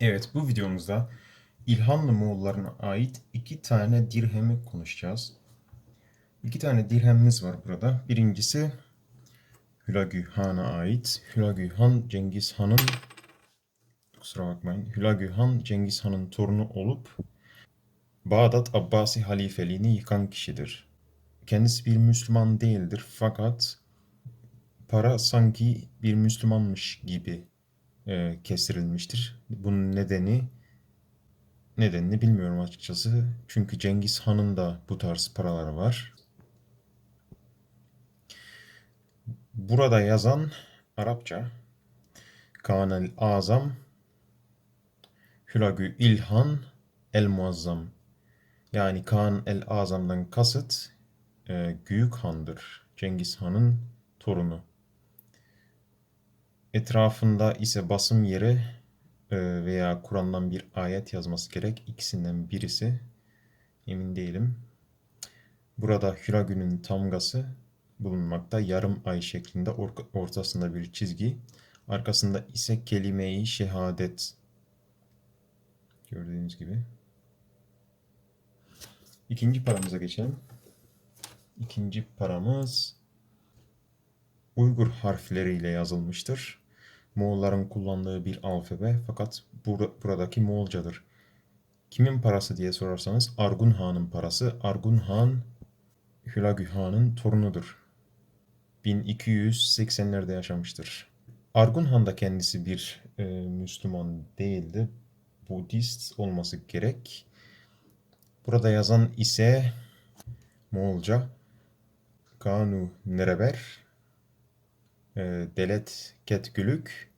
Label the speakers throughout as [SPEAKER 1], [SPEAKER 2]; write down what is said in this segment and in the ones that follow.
[SPEAKER 1] Evet, bu videomuzda İlhanlı Moğollarına ait iki tane dirhemi konuşacağız. İki tane dirhemimiz var burada. Birincisi Hülagü Han'a ait. Hülagü Han Cengiz Han'ın kusura bakmayın. Hülagü Han Cengiz Han'ın torunu olup Bağdat Abbasi halifeliğini yıkan kişidir. Kendisi bir Müslüman değildir fakat para sanki bir Müslümanmış gibi e, kestirilmiştir. Bunun nedeni nedenini bilmiyorum açıkçası. Çünkü Cengiz Han'ın da bu tarz paraları var. Burada yazan Arapça Kanel Azam Hülagü İlhan El Muazzam yani Kaan El Azam'dan kasıt e, Büyük Han'dır. Cengiz Han'ın torunu. Etrafında ise basım yeri e, veya Kur'an'dan bir ayet yazması gerek. İkisinden birisi. Emin değilim. Burada Hüragü'nün tamgası bulunmakta. Yarım ay şeklinde or- ortasında bir çizgi. Arkasında ise kelime-i şehadet. Gördüğünüz gibi. İkinci paramıza geçelim. İkinci paramız Uygur harfleriyle yazılmıştır. Moğolların kullandığı bir alfabe fakat bur- buradaki Moğolcadır. Kimin parası diye sorarsanız Argun Han'ın parası. Argun Han Hülagü Han'ın torunudur. 1280'lerde yaşamıştır. Argun Han da kendisi bir e, Müslüman değildi. Budist olması gerek. Burada yazan ise Moğolca Kanu Nereber e, Delet Ketgülük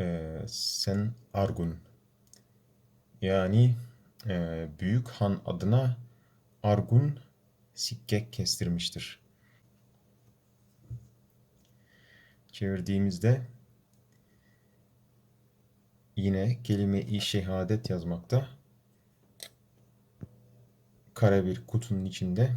[SPEAKER 1] e, Sen Argun yani e, Büyük Han adına Argun sikke kestirmiştir. Çevirdiğimizde yine kelime-i şehadet yazmakta. Kare bir kutunun içinde